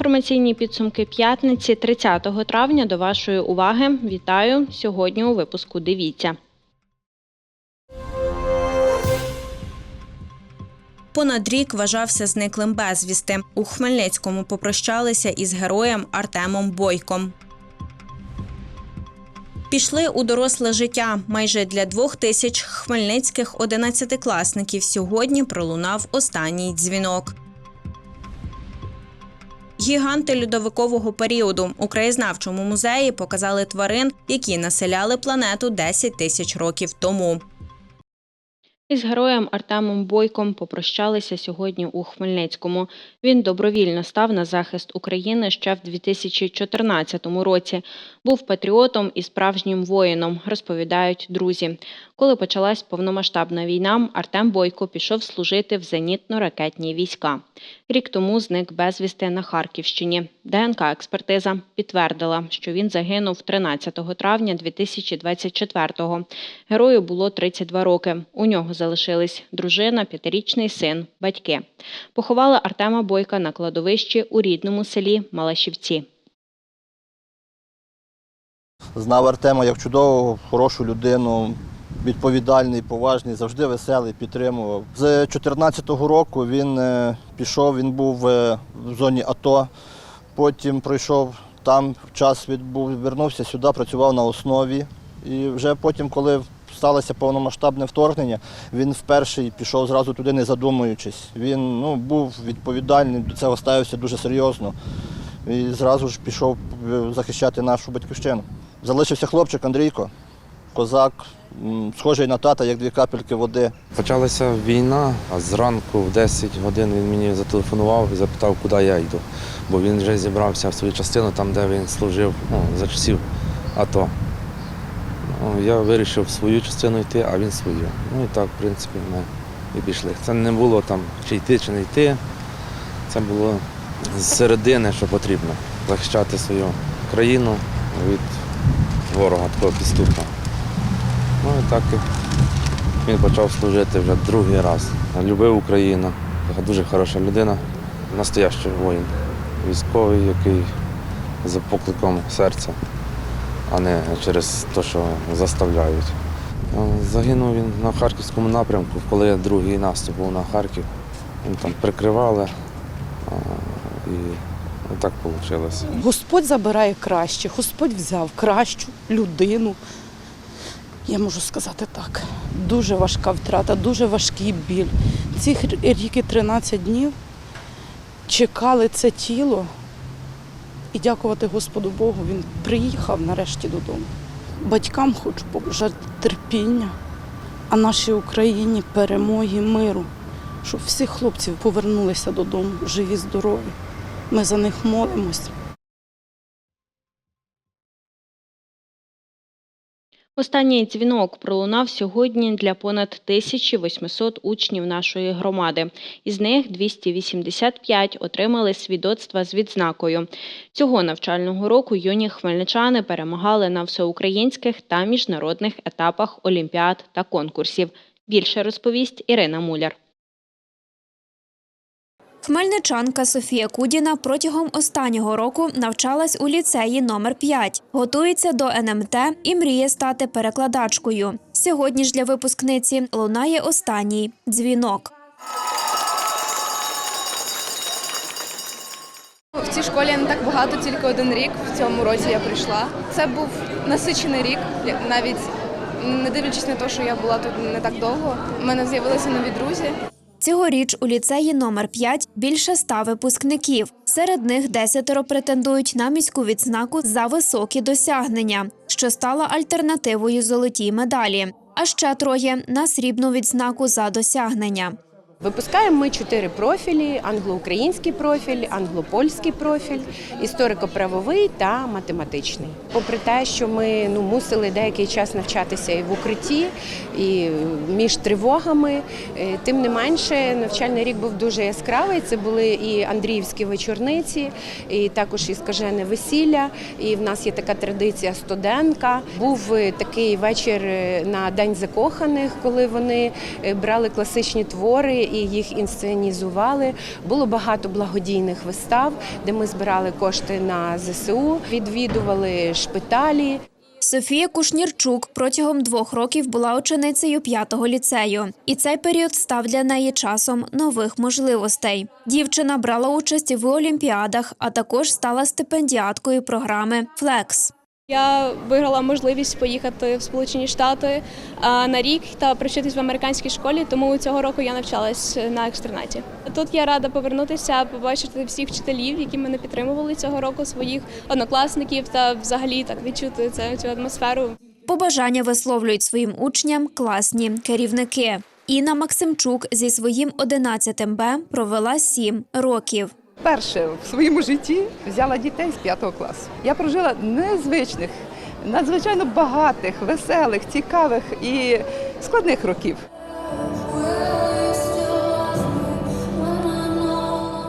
Інформаційні підсумки п'ятниці 30 травня до вашої уваги. Вітаю сьогодні у випуску. Дивіться. Понад рік вважався зниклим безвісти. У Хмельницькому попрощалися із героєм Артемом Бойком. Пішли у доросле життя. Майже для двох тисяч хмельницьких одинадцятикласників сьогодні пролунав останній дзвінок. Гіганти льодовикового періоду у краєзнавчому музеї показали тварин, які населяли планету 10 тисяч років тому. Із героєм Артемом Бойком попрощалися сьогодні у Хмельницькому. Він добровільно став на захист України ще в 2014 році. Був патріотом і справжнім воїном, розповідають друзі. Коли почалась повномасштабна війна, Артем Бойко пішов служити в зенітно-ракетні війська. Рік тому зник безвісти на Харківщині. ДНК-експертиза підтвердила, що він загинув 13 травня 2024-го. Герою було 32 роки. У нього залишились дружина, п'ятирічний син, батьки. Поховали Артема Бойка на кладовищі у рідному селі Малашівці. Знав Артема як чудову, хорошу людину, відповідальний, поважний, завжди веселий, підтримував. З 2014 року він е, пішов, він був е, в зоні АТО, потім пройшов там час відбув, вернувся сюди, працював на основі. І вже потім, коли сталося повномасштабне вторгнення, він вперше пішов зразу туди, не задумуючись. Він ну, був відповідальний, до цього ставився дуже серйозно. І зразу ж пішов е, захищати нашу батьківщину. Залишився хлопчик Андрійко, козак, схожий на тата, як дві капельки води. Почалася війна, а зранку в 10 годин він мені зателефонував і запитав, куди я йду. Бо він вже зібрався в свою частину, там, де він служив ну, за часів АТО. Ну, я вирішив в свою частину йти, а він свою. Ну і так, в принципі, ми і пішли. Це не було там чи йти, чи не йти. Це було з середини, що потрібно. Захищати свою країну від ворога, такого підступного. Ну і так він почав служити вже другий раз. Любив Україну. Така дуже хороша людина, настоящий воїн. Військовий, який за покликом серця, а не через те, що заставляють. Ну, Загинув він на Харківському напрямку, коли другий наступ був на Харків. Він там прикривали. І так вийшло. Господь забирає краще, Господь взяв кращу людину. Я можу сказати так. Дуже важка втрата, дуже важкий біль. Ці рік і 13 днів чекали це тіло. І дякувати Господу Богу, він приїхав нарешті додому. Батькам хочу побажати терпіння, а нашій Україні перемоги, миру, щоб всі хлопці повернулися додому, живі, здорові. Ми за них молимось. Останній дзвінок пролунав сьогодні для понад 1800 учнів нашої громади. Із них 285 отримали свідоцтва з відзнакою. Цього навчального року юні хмельничани перемагали на всеукраїнських та міжнародних етапах олімпіад та конкурсів. Більше розповість Ірина Муляр. Хмельничанка Софія Кудіна протягом останнього року навчалась у ліцеї номер 5 готується до НМТ і мріє стати перекладачкою. Сьогодні ж для випускниці лунає останній дзвінок. В цій школі не так багато, тільки один рік. В цьому році я прийшла. Це був насичений рік, навіть не дивлячись на те, що я була тут не так довго. У мене з'явилися нові друзі. Цьогоріч у ліцеї номер 5 більше ста випускників. Серед них десятеро претендують на міську відзнаку за високі досягнення, що стала альтернативою золотій медалі. А ще троє на срібну відзнаку за досягнення. Випускаємо ми чотири профілі: англо-український профіль, англо-польський профіль, історико-правовий та математичний. Попри те, що ми ну мусили деякий час навчатися і в укритті, і між тривогами, е, тим не менше, навчальний рік був дуже яскравий. Це були і Андріївські вечорниці, і також і скажене весілля. І в нас є така традиція студентка. Був е, такий вечір е, на День закоханих, коли вони брали класичні твори і їх інсценізували. Було багато благодійних вистав, де ми збирали кошти на ЗСУ, відвідували шпиталі. Софія Кушнірчук протягом двох років була ученицею п'ятого ліцею, і цей період став для неї часом нових можливостей. Дівчина брала участь в олімпіадах, а також стала стипендіаткою програми Флекс. Я виграла можливість поїхати в Сполучені Штати на рік та привчитись в американській школі, тому цього року я навчалась на екстернаті. Тут я рада повернутися, побачити всіх вчителів, які мене підтримували цього року, своїх однокласників та взагалі так відчути це цю атмосферу. Побажання висловлюють своїм учням класні керівники. Інна Максимчук зі своїм 11 Б провела 7 років. Перше в своєму житті взяла дітей з п'ятого класу. Я прожила незвичних, надзвичайно багатих, веселих, цікавих і складних років.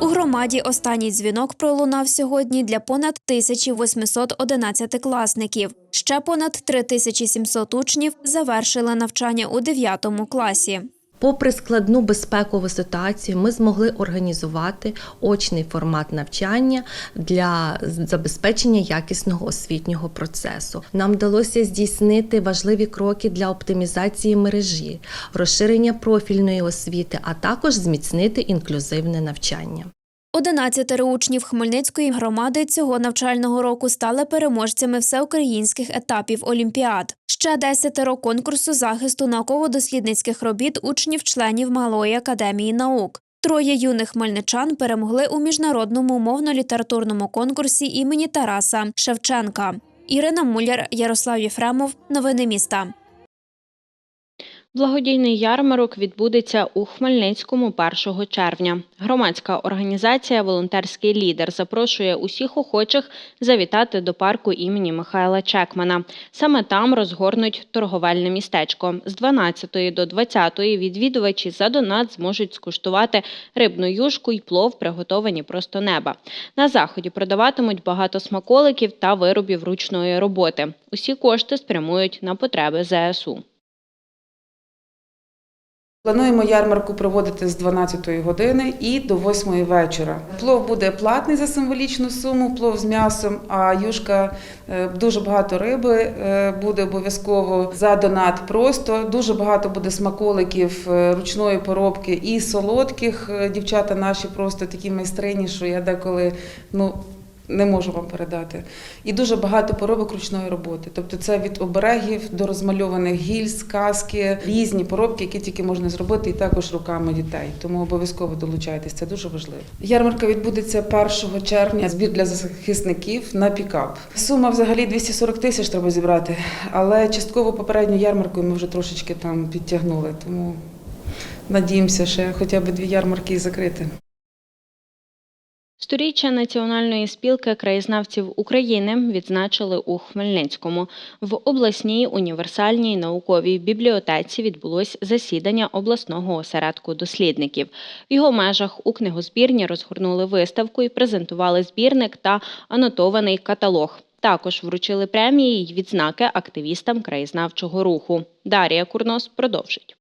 У громаді останній дзвінок пролунав сьогодні для понад 1800 одинадцятикласників. Ще понад 3700 учнів завершили навчання у 9 класі. Попри складну безпекову ситуацію, ми змогли організувати очний формат навчання для забезпечення якісного освітнього процесу. Нам вдалося здійснити важливі кроки для оптимізації мережі, розширення профільної освіти, а також зміцнити інклюзивне навчання. 11 учнів Хмельницької громади цього навчального року стали переможцями всеукраїнських етапів олімпіад. Ще 10 конкурсу захисту науково-дослідницьких робіт учнів-членів Малої академії наук. Троє юних хмельничан перемогли у міжнародному мовно-літературному конкурсі імені Тараса Шевченка. Ірина Муляр, Ярослав Єфремов. Новини міста. Благодійний ярмарок відбудеться у Хмельницькому 1 червня. Громадська організація Волонтерський лідер запрошує усіх охочих завітати до парку імені Михайла Чекмана. Саме там розгорнуть торговельне містечко. З 12 до 20 відвідувачі за донат зможуть скуштувати рибну юшку й плов, приготовані просто неба. На заході продаватимуть багато смаколиків та виробів ручної роботи. Усі кошти спрямують на потреби ЗСУ. Плануємо ярмарку проводити з 12 години і до 8 вечора. Плов буде платний за символічну суму, плов з м'ясом, а юшка е, дуже багато риби е, буде обов'язково за донат. Просто дуже багато буде смаколиків е, ручної поробки і солодких. Дівчата наші просто такі майстрині, що я деколи ну. Не можу вам передати. І дуже багато поробок ручної роботи. Тобто це від оберегів до розмальованих гільз, каски, різні поробки, які тільки можна зробити, і також руками дітей. Тому обов'язково долучайтесь, це дуже важливо. Ярмарка відбудеться 1 червня. Збір для захисників на пікап. Сума взагалі 240 тисяч треба зібрати, але частково попередню ярмарку ми вже трошечки там підтягнули. Тому надіємося, ще хоча б дві ярмарки закрити. Сторіччя Національної спілки краєзнавців України відзначили у Хмельницькому. В обласній універсальній науковій бібліотеці відбулось засідання обласного осередку дослідників. В його межах у книгозбірні розгорнули виставку і презентували збірник та анотований каталог. Також вручили премії й відзнаки активістам краєзнавчого руху. Дарія Курнос продовжить.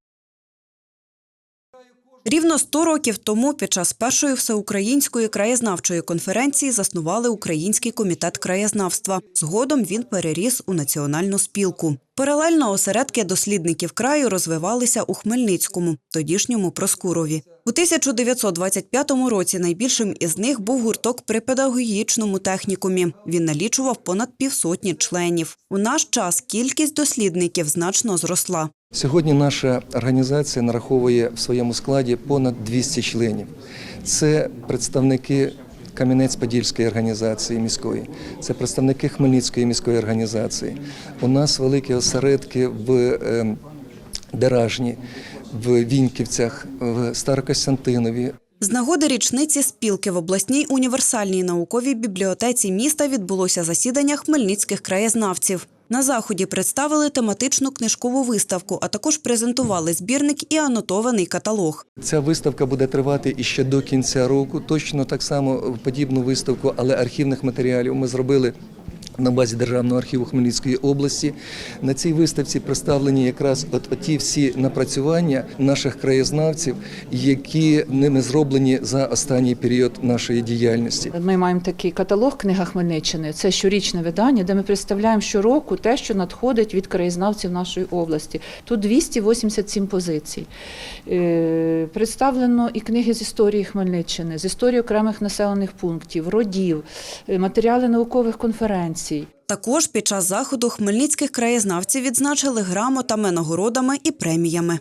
Рівно 100 років тому під час першої всеукраїнської краєзнавчої конференції заснували Український комітет краєзнавства. Згодом він переріс у національну спілку. Паралельно осередки дослідників краю розвивалися у Хмельницькому, тодішньому Проскурові. У 1925 році найбільшим із них був гурток при педагогічному технікумі. Він налічував понад півсотні членів. У наш час кількість дослідників значно зросла. Сьогодні наша організація нараховує в своєму складі понад 200 членів. Це представники Кам'янець-Подільської організації міської, це представники Хмельницької міської організації. У нас великі осередки в е, Деражні, в Віньківцях, в Старокостянтинові. З нагоди річниці спілки в обласній універсальній науковій бібліотеці міста відбулося засідання хмельницьких краєзнавців. На заході представили тематичну книжкову виставку, а також презентували збірник і анотований каталог. Ця виставка буде тривати іще до кінця року. Точно так само подібну виставку, але архівних матеріалів ми зробили на базі Державного архіву Хмельницької області. На цій виставці представлені якраз от, ті всі напрацювання наших краєзнавців, які ними зроблені за останній період нашої діяльності. Ми маємо такий каталог Книга Хмельниччини. Це щорічне видання, де ми представляємо щороку те, що надходить від краєзнавців нашої області. Тут 287 позицій. Е, Представлено і книги з історії Хмельниччини, з історії окремих населених пунктів, родів, е, матеріали наукових конференцій. Також під час заходу хмельницьких краєзнавців відзначили грамотами, нагородами і преміями.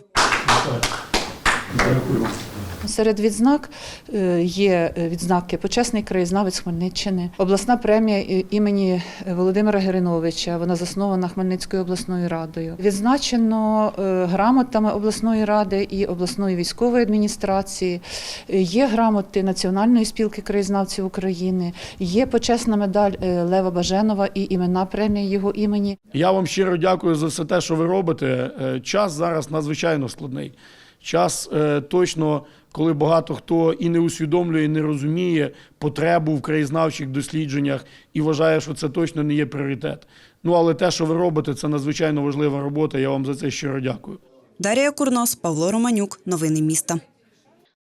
Серед відзнак е, є відзнаки Почесний краєзнавець Хмельниччини, обласна премія імені Володимира Гериновича. Вона заснована Хмельницькою обласною радою. Відзначено е, грамотами обласної ради і обласної військової адміністрації. Е, Є грамоти Національної спілки краєзнавців України. Є почесна медаль е, Лева Баженова і іменна премія його імені. Я вам щиро дякую за все те, що ви робите. Е, Час зараз надзвичайно складний. Час е, точно, коли багато хто і не усвідомлює, і не розуміє потребу в краєзнавчих дослідженнях і вважає, що це точно не є пріоритет. Ну але те, що ви робите, це надзвичайно важлива робота. Я вам за це щиро дякую. Дарія Курнос, Павло Романюк. Новини міста.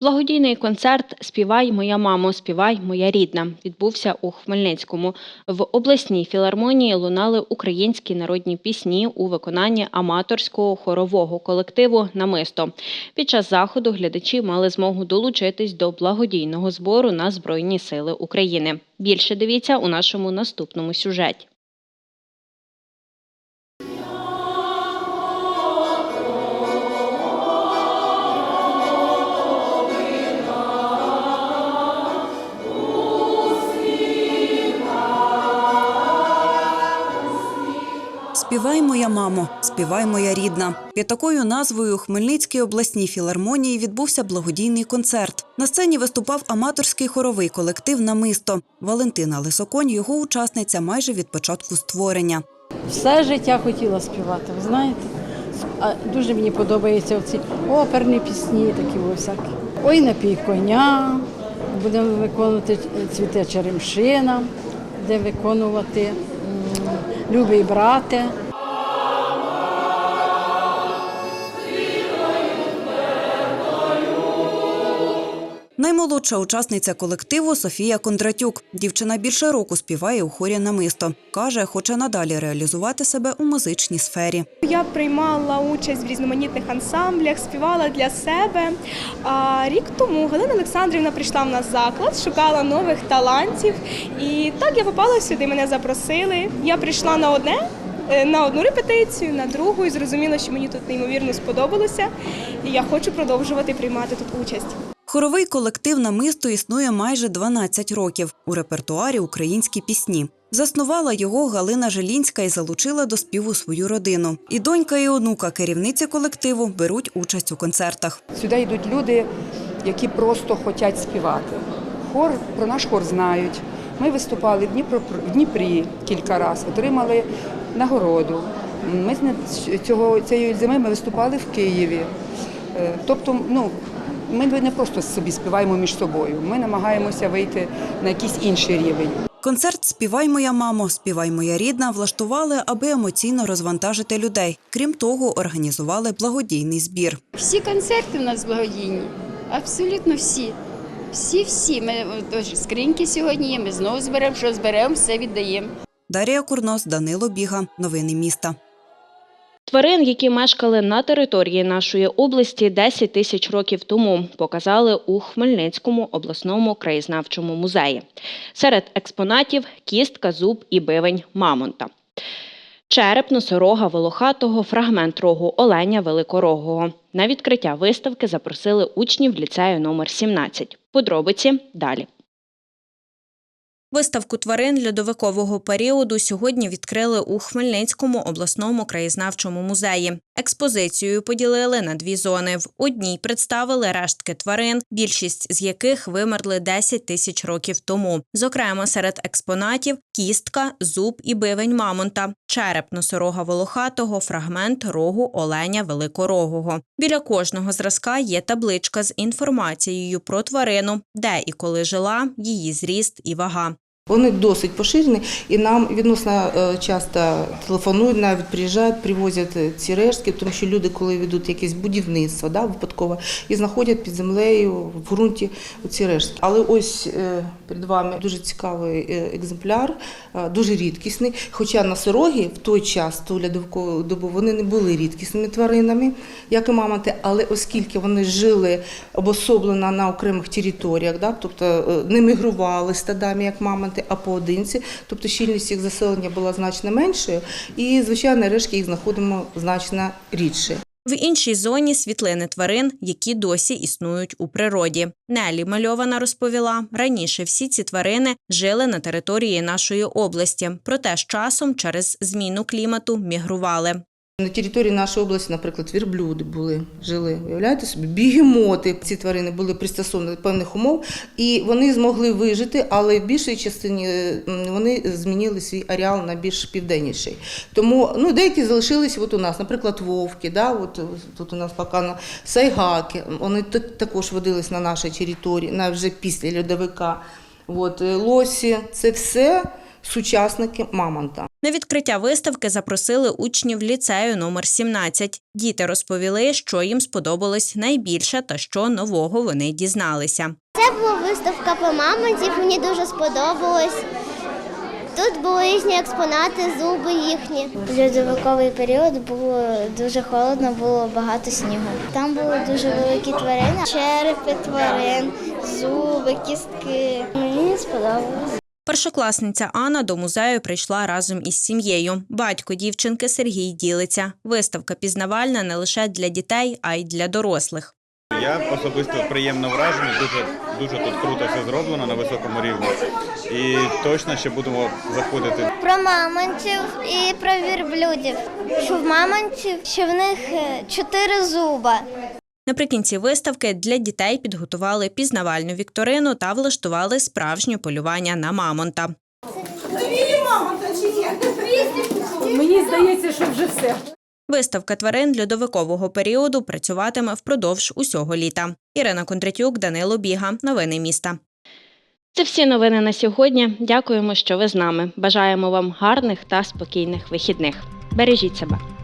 Благодійний концерт Співай моя мамо, співай моя рідна відбувся у Хмельницькому. В обласній філармонії лунали українські народні пісні у виконанні аматорського хорового колективу Намисто. Під час заходу глядачі мали змогу долучитись до благодійного збору на Збройні Сили України. Більше дивіться у нашому наступному сюжеті. Співай моя мамо, співай моя рідна. Під такою назвою у Хмельницькій обласній філармонії відбувся благодійний концерт. На сцені виступав аматорський хоровий колектив Намисто. Валентина Лисоконь, його учасниця майже від початку створення. Все життя хотіла співати, ви знаєте. А дуже мені подобаються оці оперні пісні, такі всякі. Ой, напій коня, будемо виконувати цвіте черемшина, де виконувати м, любий Наймолодша учасниця колективу Софія Кондратюк. Дівчина більше року співає у хорі намисто. Каже, хоче надалі реалізувати себе у музичній сфері. Я приймала участь в різноманітних ансамблях, співала для себе. А рік тому Галина Олександрівна прийшла в нас заклад, шукала нових талантів. І так я попала сюди, мене запросили. Я прийшла на одне. е, На одну репетицію, на другу і зрозуміла, що мені тут неймовірно сподобалося, і я хочу продовжувати приймати тут участь. Хоровий колектив намисто існує майже 12 років. У репертуарі українські пісні. Заснувала його Галина Желінська і залучила до співу свою родину. І донька, і онука керівниці колективу беруть участь у концертах. Сюди йдуть люди, які просто хочуть співати. Хор про наш хор знають. Ми виступали в Дніпро в Дніпрі кілька разів, отримали нагороду. Ми цього цієї зими ми виступали в Києві. Е, Тобто, ну ми не просто собі співаємо між собою. Ми намагаємося вийти на якийсь інший рівень. Концерт Співай моя мамо, співай моя рідна влаштували, аби емоційно розвантажити людей. Крім того, організували благодійний збір. Всі концерти у нас благодійні, абсолютно всі. Всі-всі. Ми тож скриньки сьогодні є, ми знову зберемо, що зберемо, все віддаємо. Дар'я Курнос, Данило Біга. Новини міста. Тварин, які мешкали на території нашої області 10 тисяч років тому, показали у Хмельницькому обласному краєзнавчому музеї. Серед експонатів кістка, зуб і бивень мамонта. Череп носорога волохатого, фрагмент рогу оленя великорогого. На відкриття виставки запросили учнів ліцею номер 17. Подробиці далі. Виставку тварин льодовикового періоду сьогодні відкрили у Хмельницькому обласному краєзнавчому музеї. Експозицію поділили на дві зони. В одній представили рештки тварин, більшість з яких вимерли 10 тисяч років тому. Зокрема, серед експонатів кістка, зуб і бивень мамонта, череп носорога волохатого, фрагмент рогу оленя великорогого. Біля кожного зразка є табличка з інформацією про тварину, де і коли жила, її зріст і вага. Вони досить поширені, і нам відносно е, часто телефонують, навіть приїжджають, привозять е, ці рештки, тому що люди, коли ведуть якесь будівництво, да, випадково, і знаходять під землею в ґрунті ці рештки. Але ось е, перед вами дуже цікавий е, екземпляр, е, дуже рідкісний. Хоча носороги в той час, ту льодовикову добу, вони не були рідкісними тваринами, як і мамонти, але оскільки вони жили обособлено на окремих територіях, да, тобто не мігрували стадами, як мамонти, а поодинці, тобто щільність їх заселення була значно меншою, і, звичайно, решки їх знаходимо значно рідше. В іншій зоні світлини тварин, які досі існують у природі. Нелі Мальована розповіла, раніше всі ці тварини жили на території нашої області, проте з часом через зміну клімату мігрували. На території нашої області, наприклад, вірблюди були, жили. Уявляєте собі, бігемоти. Ці тварини були пристосовані до певних умов, і вони змогли вижити, але в більшій частині вони змінили свій ареал на більш південніший. Тому ну, деякі залишились от у нас, наприклад, вовки, да, от, тут у нас показано сайгаки. Вони також водились на нашій території, навіть вже після льодовика. От, е, лосі це все сучасники мамонта. На відкриття виставки запросили учнів ліцею номер 17. Діти розповіли, що їм сподобалось найбільше та що нового вони дізналися. Це була виставка по мамонтів, мені дуже сподобалось. Тут були різні експонати, зуби їхні. В льодовиковий період було дуже холодно, було багато снігу. Там були дуже великі тварини, черепи тварин, зуби, кістки. Мені сподобалось. Першокласниця Анна до музею прийшла разом із сім'єю. Батько дівчинки Сергій ділиться. Виставка пізнавальна не лише для дітей, а й для дорослих. Я особисто приємно вражений, дуже, дуже тут круто все зроблено на високому рівні. І точно ще будемо заходити. Про мамонтів і про вірблюдів. Що в мамонтів, що в них е, чотири зуба. Наприкінці виставки для дітей підготували пізнавальну вікторину та влаштували справжнє полювання на мамонта. Мені здається, що вже все. Виставка тварин льодовикового періоду працюватиме впродовж усього літа. Ірина Кондратюк, Данило Біга. Новини міста. Це всі новини на сьогодні. Дякуємо, що ви з нами. Бажаємо вам гарних та спокійних вихідних. Бережіть себе.